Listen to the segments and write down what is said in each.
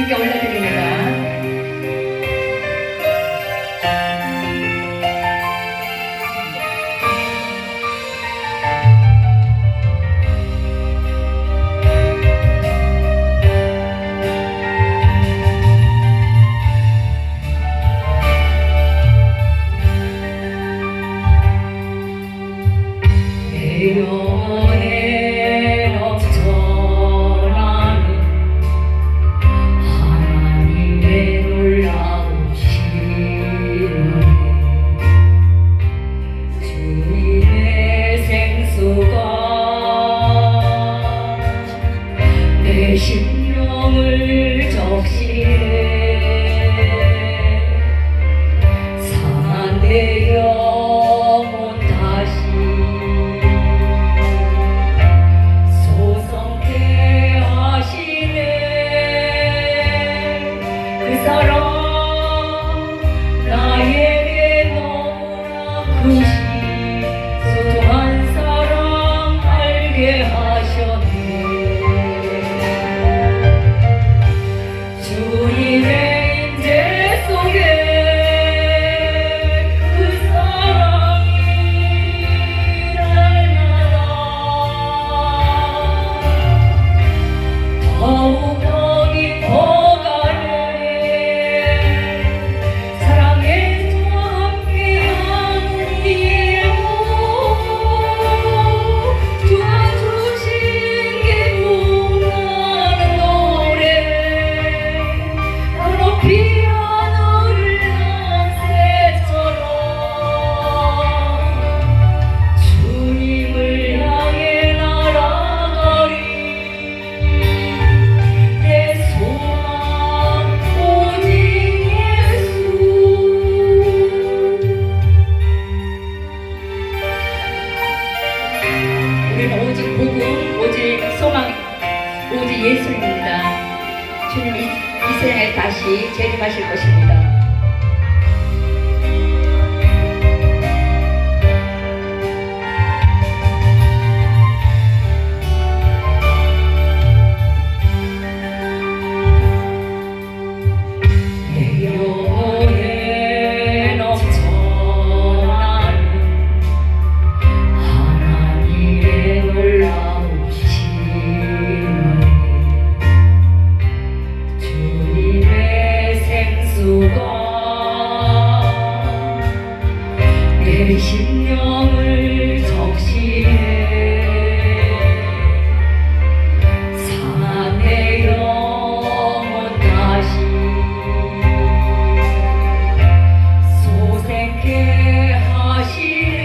എനിക്ക് അവളെ 내 심령을 적시해. 우리는 오직 복음, 오직 소망, 오직 예수입니다. 주님 이, 이 세상에 다시 재림하실 것입니다. 내 심령을 적시해. 산의 영원 다시 소생케 하시네.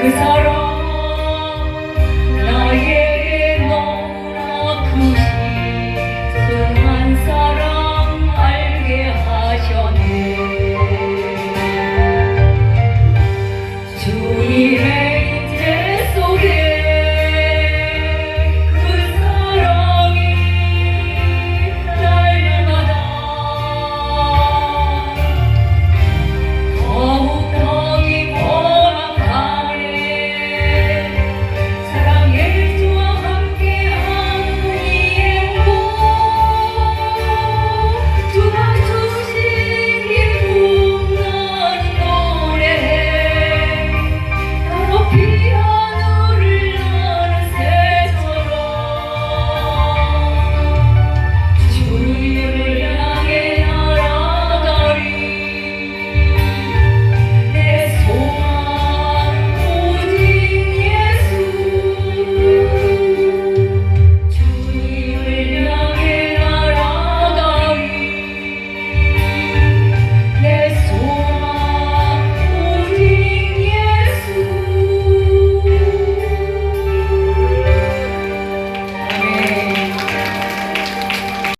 그 사랑